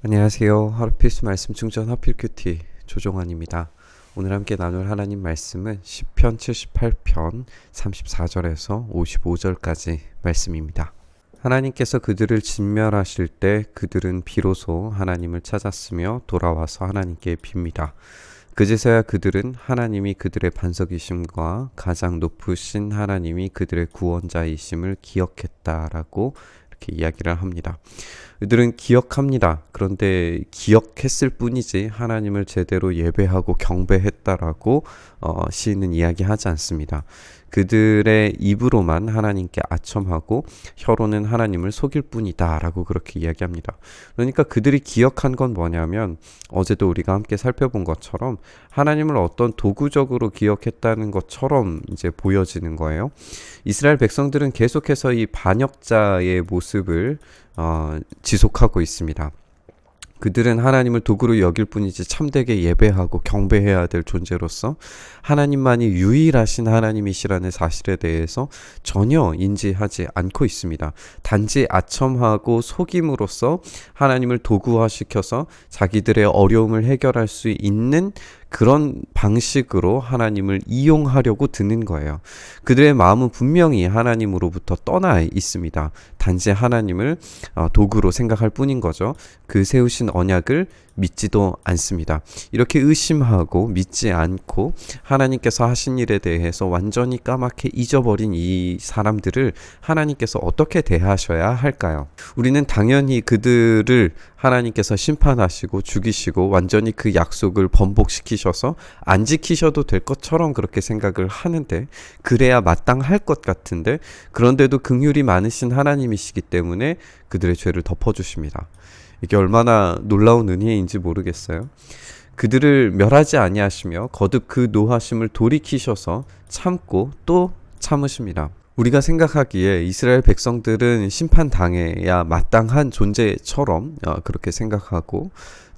안녕하세요. 하루 필수 말씀 충전 하필 큐티 조종환입니다. 오늘 함께 나눌 하나님 말씀은 시편 78편 34절에서 55절까지 말씀입니다. 하나님께서 그들을 진멸하실 때 그들은 비로소 하나님을 찾았으며 돌아와서 하나님께 빕니다. 그제서야 그들은 하나님이 그들의 반석이심과 가장 높으신 하나님이 그들의 구원자이심을 기억했다라고 이렇게 이야기를 합니다. 그들은 기억합니다. 그런데 기억했을 뿐이지 하나님을 제대로 예배하고 경배했다라고 어, 시인은 이야기하지 않습니다. 그들의 입으로만 하나님께 아첨하고 혀로는 하나님을 속일 뿐이다라고 그렇게 이야기합니다. 그러니까 그들이 기억한 건 뭐냐면 어제도 우리가 함께 살펴본 것처럼 하나님을 어떤 도구적으로 기억했다는 것처럼 이제 보여지는 거예요. 이스라엘 백성들은 계속해서 이 반역자의 모습을 어, 지속하고 있습니다. 그들은 하나님을 도구로 여길 뿐이지 참되게 예배하고 경배해야 될 존재로서 하나님만이 유일하신 하나님이시라는 사실에 대해서 전혀 인지하지 않고 있습니다. 단지 아첨하고 속임으로써 하나님을 도구화시켜서 자기들의 어려움을 해결할 수 있는 그런 방식으로 하나님을 이용하려고 드는 거예요. 그들의 마음은 분명히 하나님으로부터 떠나 있습니다. 단지 하나님을 어, 도구로 생각할 뿐인 거죠. 그 세우신 언약을 믿지도 않습니다. 이렇게 의심하고 믿지 않고 하나님께서 하신 일에 대해서 완전히 까맣게 잊어버린 이 사람들을 하나님께서 어떻게 대하셔야 할까요? 우리는 당연히 그들을 하나님께서 심판하시고 죽이시고 완전히 그 약속을 번복시키셔서 안 지키셔도 될 것처럼 그렇게 생각을 하는데 그래야 마땅할 것 같은데 그런데도 긍휼이 많으신 하나님이시기 때문에 그들의 죄를 덮어 주십니다. 이게 얼마나 놀라운 은혜인지 모르겠어요. 그들을 멸하지 아니하시며 거듭 그 노하심을 돌이키셔서 참고 또 참으십니다. 우리가 생각하기에 이스라엘 백성들은 심판당해야 마땅한 존재처럼 어, 그렇게 생각하고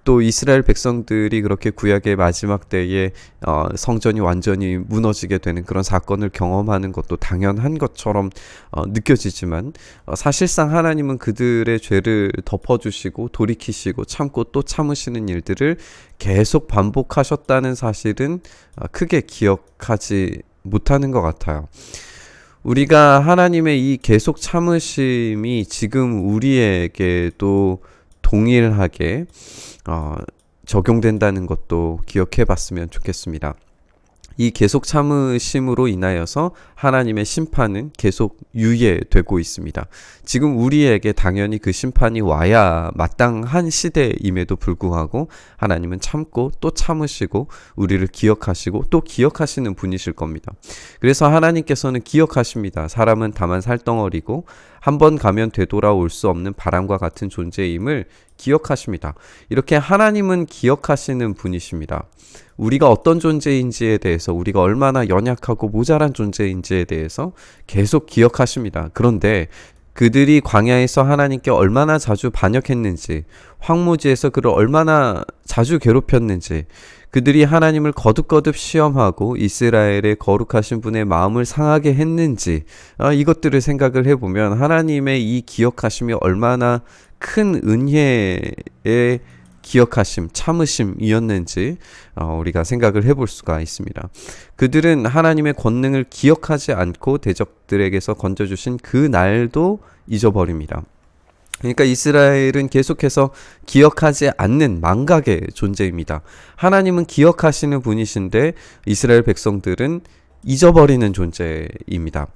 또 이스라엘 백성들이 그렇게 구약의 마지막 때에 어, 성전이 완전히 무너지게 되는 그런 사건을 경험하는 것도 당연한 것처럼 어, 느껴지지만 어, 사실상 하나님은 그들의 죄를 덮어주시고 돌이키시고 참고 또 참으시는 일들을 계속 반복하셨다는 사실은 어, 크게 기억하지 못하는 것 같아요. 우리가 하나님의 이 계속 참으심이 지금 우리에게도 동일하게 어, 적용된다는 것도 기억해 봤으면 좋겠습니다. 이 계속 참으심으로 인하여서 하나님의 심판은 계속 유예되고 있습니다. 지금 우리에게 당연히 그 심판이 와야 마땅한 시대임에도 불구하고 하나님은 참고 또 참으시고 우리를 기억하시고 또 기억하시는 분이실 겁니다. 그래서 하나님께서는 기억하십니다. 사람은 다만 살덩어리고 한번 가면 되돌아올 수 없는 바람과 같은 존재임을 기억하십니다. 이렇게 하나님은 기억하시는 분이십니다. 우리가 어떤 존재인지에 대해서 우리가 얼마나 연약하고 모자란 존재인지에 대해서 계속 기억하십니다. 그런데 그들이 광야에서 하나님께 얼마나 자주 반역했는지, 황무지에서 그를 얼마나 자주 괴롭혔는지, 그들이 하나님을 거듭거듭 시험하고 이스라엘의 거룩하신 분의 마음을 상하게 했는지, 아, 이것들을 생각을 해보면 하나님의 이 기억하심이 얼마나 큰 은혜의 기억하심, 참으심이었는지 어, 우리가 생각을 해볼 수가 있습니다. 그들은 하나님의 권능을 기억하지 않고 대적들에게서 건져주신 그 날도 잊어버립니다. 그러니까 이스라엘은 계속해서 기억하지 않는 망각의 존재입니다. 하나님은 기억하시는 분이신데 이스라엘 백성들은 잊어버리는 존재입니다.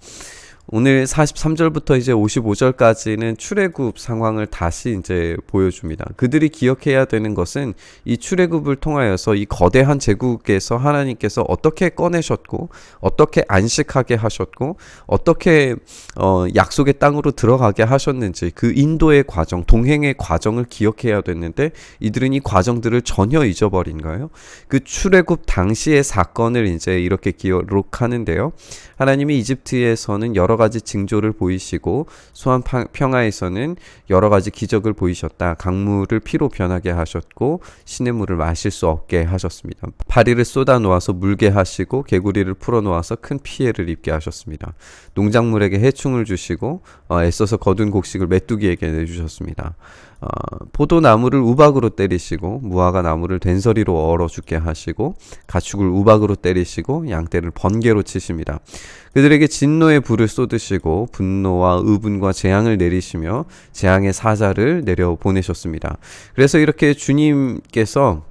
오늘 43절부터 이제 55절까지는 출애굽 상황을 다시 이제 보여줍니다. 그들이 기억해야 되는 것은 이 출애굽을 통하여서 이 거대한 제국에서 하나님께서 어떻게 꺼내셨고 어떻게 안식하게 하셨고 어떻게 어 약속의 땅으로 들어가게 하셨는지 그 인도의 과정, 동행의 과정을 기억해야 됐는데 이들은 이 과정들을 전혀 잊어버린 거예요. 그 출애굽 당시의 사건을 이제 이렇게 기록하는데요. 하나님이 이집트에서는 여러 가지 징조를 보이시고 수완 평화에서는 여러 가지 기적을 보이셨다. 강물을 피로 변하게 하셨고 시냇 물을 마실 수 없게 하셨습니다. 파리를 쏟아 놓아서 물게 하시고 개구리를 풀어 놓아서 큰 피해를 입게 하셨습니다. 농작물에게 해충을 주시고 어, 애써서 거둔 곡식을 메뚜기에게 내주셨습니다. 어, 포도나무를 우박으로 때리시고 무화과 나무를 된서리로 얼어 죽게 하시고 가축을 우박으로 때리시고 양떼를 번개로 치십니다. 그들에게 진노의 불을 쏟으시고 분노와 의분과 재앙을 내리시며 재앙의 사자를 내려 보내셨습니다. 그래서 이렇게 주님께서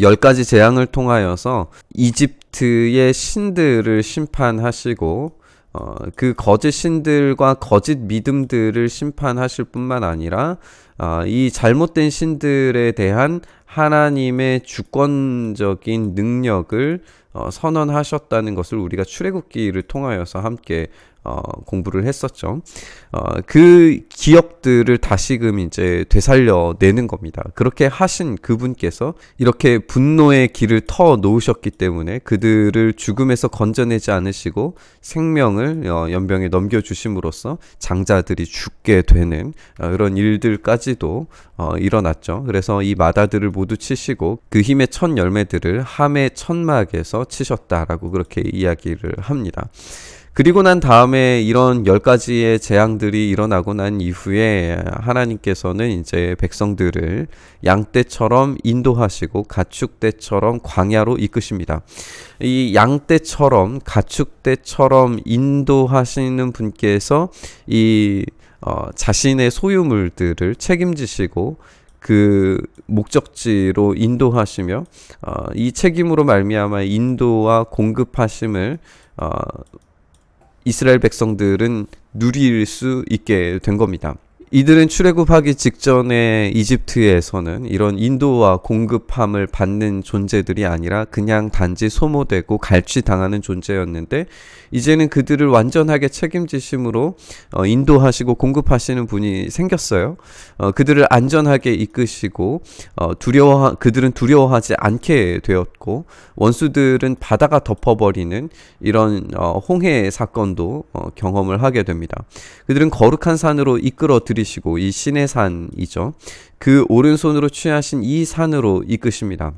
열 가지 재앙을 통하여서 이집트의 신들을 심판하시고 어, 그 거짓 신들과 거짓 믿음들을 심판하실 뿐만 아니라 어, 이 잘못된 신들에 대한 하나님의 주권적인 능력을 어, 선언하셨다는 것을 우리가 출애굽기를 통하여서 함께 어, 공부를 했었죠. 어, 그 기억들을 다시금 이제 되살려 내는 겁니다. 그렇게 하신 그분께서 이렇게 분노의 길을 터 놓으셨기 때문에 그들을 죽음에서 건져내지 않으시고 생명을 어, 연병에 넘겨주심으로써 장자들이 죽게 되는 어, 그런 일들까지도 어, 일어났죠. 그래서 이 마다들을 모두 치시고 그 힘의 첫 열매들을 함의 천막에서 치셨다라고 그렇게 이야기를 합니다. 그리고 난 다음에 이런 열 가지의 재앙들이 일어나고 난 이후에 하나님께서는 이제 백성들을 양떼처럼 인도하시고 가축떼처럼 광야로 이끄십니다. 이 양떼처럼 가축떼처럼 인도하시는 분께서 이 어, 자신의 소유물들을 책임지시고 그 목적지로 인도하시며 어, 이 책임으로 말미암아 인도와 공급하심을 어, 이스라엘 백성들은 누릴 수 있게 된 겁니다. 이들은 출애굽하기 직전에 이집트에서는 이런 인도와 공급함을 받는 존재들이 아니라 그냥 단지 소모되고 갈취당하는 존재였는데 이제는 그들을 완전하게 책임지심으로 어, 인도하시고 공급하시는 분이 생겼어요. 어, 그들을 안전하게 이끄시고 어, 두려워 그들은 두려워하지 않게 되었고 원수들은 바다가 덮어버리는 이런 어, 홍해 사건도 어, 경험을 하게 됩니다. 그들은 거룩한 산으로 이끌어 들이 시고 이 신의 산이죠. 그 오른손으로 취하신 이 산으로 이끄십니다.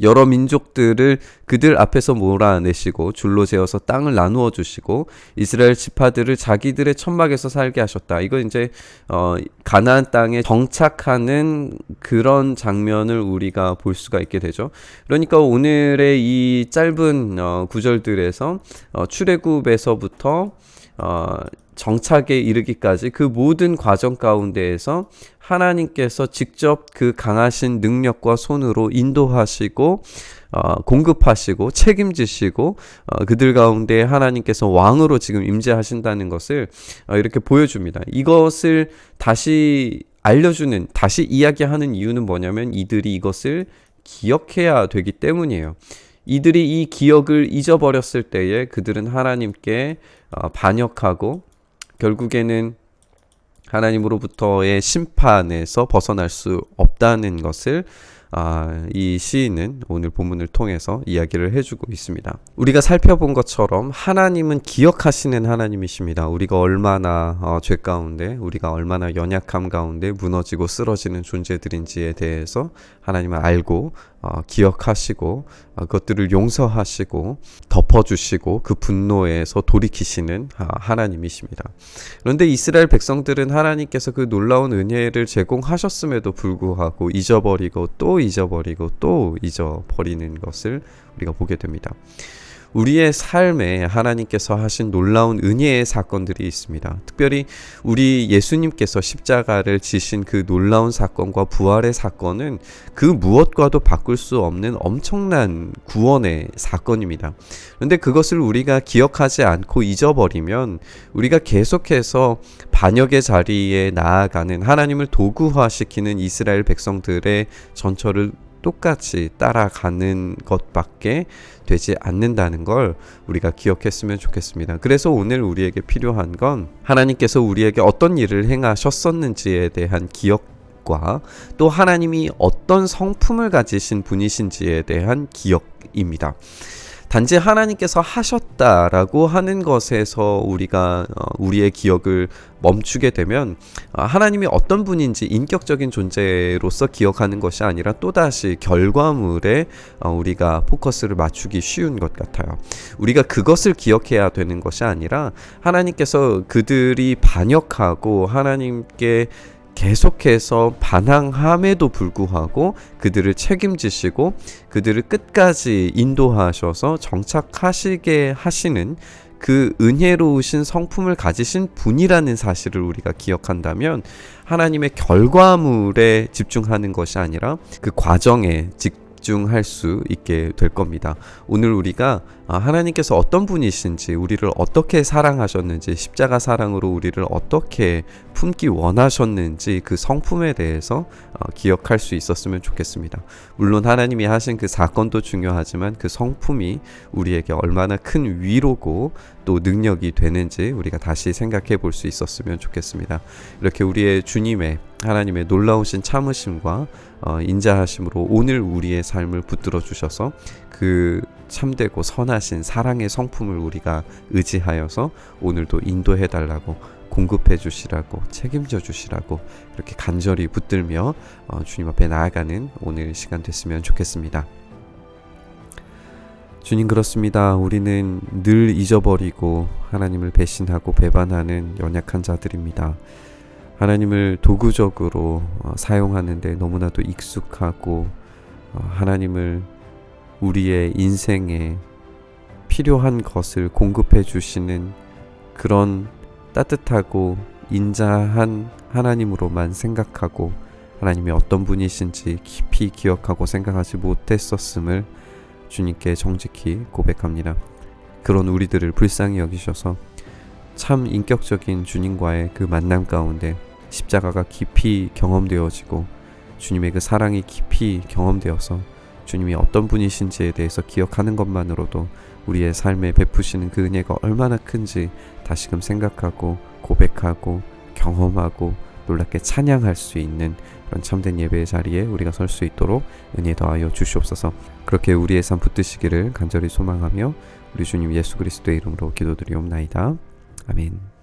여러 민족들을 그들 앞에서 몰아내시고 줄로 재어서 땅을 나누어 주시고 이스라엘 지파들을 자기들의 천막에서 살게 하셨다. 이거 이제 어 가나안 땅에 정착하는 그런 장면을 우리가 볼 수가 있게 되죠. 그러니까 오늘의 이 짧은 어 구절들에서 어 출애굽에서부터 어 정착에 이르기까지 그 모든 과정 가운데에서 하나님께서 직접 그 강하신 능력과 손으로 인도하시고 어, 공급하시고 책임지시고 어, 그들 가운데 하나님께서 왕으로 지금 임재하신다는 것을 어, 이렇게 보여줍니다. 이것을 다시 알려주는 다시 이야기하는 이유는 뭐냐면 이들이 이것을 기억해야 되기 때문이에요. 이들이 이 기억을 잊어버렸을 때에 그들은 하나님께 어, 반역하고 결국에는 하나님으로부터의 심판에서 벗어날 수 없다는 것을 아, 이 시인은 오늘 본문을 통해서 이야기를 해주고 있습니다. 우리가 살펴본 것처럼 하나님은 기억하시는 하나님이십니다. 우리가 얼마나 어, 죄 가운데, 우리가 얼마나 연약함 가운데 무너지고 쓰러지는 존재들인지에 대해서 하나님을 알고 어, 기억하시고 어, 그것들을 용서하시고 덮어주시고 그 분노에서 돌이키시는 아, 하나님이십니다. 그런데 이스라엘 백성들은 하나님께서 그 놀라운 은혜를 제공하셨음에도 불구하고 잊어버리고 또 잊어버리고 또 잊어버리는 것을 우리가 보게 됩니다. 우리의 삶에 하나님께서 하신 놀라운 은혜의 사건들이 있습니다. 특별히 우리 예수님께서 십자가를 지신 그 놀라운 사건과 부활의 사건은 그 무엇과도 바꿀 수 없는 엄청난 구원의 사건입니다. 그런데 그것을 우리가 기억하지 않고 잊어버리면 우리가 계속해서 반역의 자리에 나아가는 하나님을 도구화시키는 이스라엘 백성들의 전철을 똑같이 따라가는 것밖에 되지 않는다는 걸 우리가 기억했으면 좋겠습니다. 그래서 오늘 우리에게 필요한 건 하나님께서 우리에게 어떤 일을 행하셨었는지에 대한 기억과 또 하나님이 어떤 성품을 가지신 분이신지에 대한 기억입니다. 단지 하나님께서 하셨다라고 하는 것에서 우리가 어, 우리의 기억을 멈추게 되면 어, 하나님이 어떤 분인지 인격적인 존재로서 기억하는 것이 아니라 또다시 결과물에 어, 우리가 포커스를 맞추기 쉬운 것 같아요. 우리가 그것을 기억해야 되는 것이 아니라 하나님께서 그들이 반역하고 하나님께 계속해서 반항함에도 불구하고 그들을 책임지시고 그들을 끝까지 인도하셔서 정착하시게 하시는 그 은혜로우신 성품을 가지신 분이라는 사실을 우리가 기억한다면 하나님의 결과물에 집중하는 것이 아니라 그 과정에 집중할 수 있게 될 겁니다. 오늘 우리가 아, 하나님께서 어떤 분이신지, 우리를 어떻게 사랑하셨는지, 십자가 사랑으로 우리를 어떻게 품기 원하셨는지 그 성품에 대해서 어, 기억할 수 있었으면 좋겠습니다. 물론 하나님이 하신 그 사건도 중요하지만 그 성품이 우리에게 얼마나 큰 위로고 또 능력이 되는지 우리가 다시 생각해 볼 수 있었으면 좋겠습니다. 이렇게 우리의 주님의 하나님의 놀라우신 참으심과 어, 인자하심으로 오늘 우리의 삶을 붙들어 주셔서 그 참되고 선하신 사랑의 성품을 우리가 의지하여서 오늘도 인도해 달라고 공급해 주시라고 책임져 주시라고 이렇게 간절히 붙들며 어, 주님 앞에 나아가는 오늘 시간 됐으면 좋겠습니다. 주님 그렇습니다. 우리는 늘 잊어버리고 하나님을 배신하고 배반하는 연약한 자들입니다. 하나님을 도구적으로 어, 사용하는데 너무나도 익숙하고 어, 하나님을 우리의 인생에 필요한 것을 공급해 주시는 그런 따뜻하고 인자한 하나님으로만 생각하고 하나님이 어떤 분이신지 깊이 기억하고 생각하지 못했었음을 주님께 정직히 고백합니다. 그런 우리들을 불쌍히 여기셔서 참 인격적인 주님과의 그 만남 가운데 십자가가 깊이 경험되어지고 주님의 그 사랑이 깊이 경험되어서 주님이 어떤 분이신지에 대해서 기억하는 것만으로도 우리의 삶에 베푸시는 그 은혜가 얼마나 큰지 다시금 생각하고 고백하고 경험하고 놀랍게 찬양할 수 있는 그런 참된 예배의 자리에 우리가 설 수 있도록 은혜 더하여 주시옵소서. 그렇게 우리의 삶 붙드시기를 간절히 소망하며 우리 주님 예수 그리스도의 이름으로 기도드리옵나이다. 아멘.